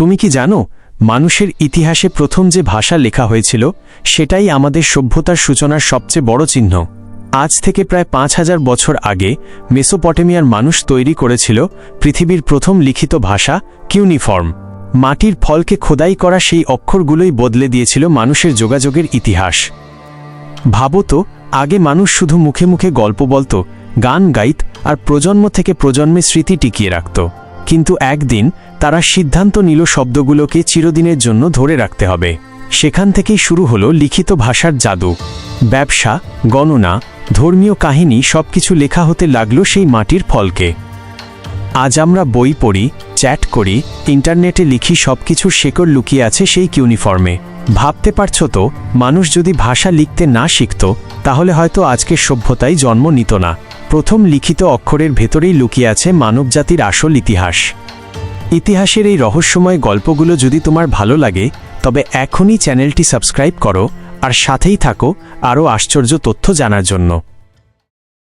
তুমি কি জানো, মানুষের ইতিহাসে প্রথম যে ভাষা লেখা হয়েছিল, সেটাই আমাদের সভ্যতার সূচনার সবচেয়ে বড় চিহ্ন। আজ থেকে প্রায় পাঁচ হাজার বছর আগে মেসোপটেমিয়ার মানুষ তৈরি করেছিল পৃথিবীর প্রথম লিখিত ভাষা, কিউনিফর্ম। মাটির ফলকে খোদাই করা সেই অক্ষরগুলোই বদলে দিয়েছিল মানুষের যোগাযোগের ইতিহাস। ভাবতো আগে মানুষ শুধু মুখে মুখে গল্প বলতো, গান গাইত, আর প্রজন্ম থেকে প্রজন্মে স্মৃতি টিকিয়ে রাখত। কিন্তু একদিন তারা সিদ্ধান্ত নিল শব্দগুলোকে চিরদিনের জন্য ধরে রাখতে হবে। সেখান থেকেই শুরু হলো লিখিত ভাষার জাদু। ব্যবসা, গণনা, ধর্মীয় কাহিনী সবকিছু লেখা হতে লাগল সেই মাটির ফলকে। আজ আমরা বই পড়ি, চ্যাট করি, ইন্টারনেটে লিখি সবকিছুর শেকড় লুকিয়ে আছে সেই কিউনিফর্মে। ভাবতে পারছ তো, মানুষ যদি ভাষা লিখতে না শিখত, তাহলে হয়তো আজকের সভ্যতাই জন্ম নিত না। প্রথম লিখিত অক্ষরের ভেতরেই লুকিয়ে আছে মানবজাতির আসল ইতিহাস। ইতিহাসের এই রহস্যময় গল্পগুলো যদি তোমার ভালো লাগে, তবে এখনই চ্যানেলটি সাবস্ক্রাইব করো আর সাথেই থাকো আরও আশ্চর্য তথ্য জানার জন্য।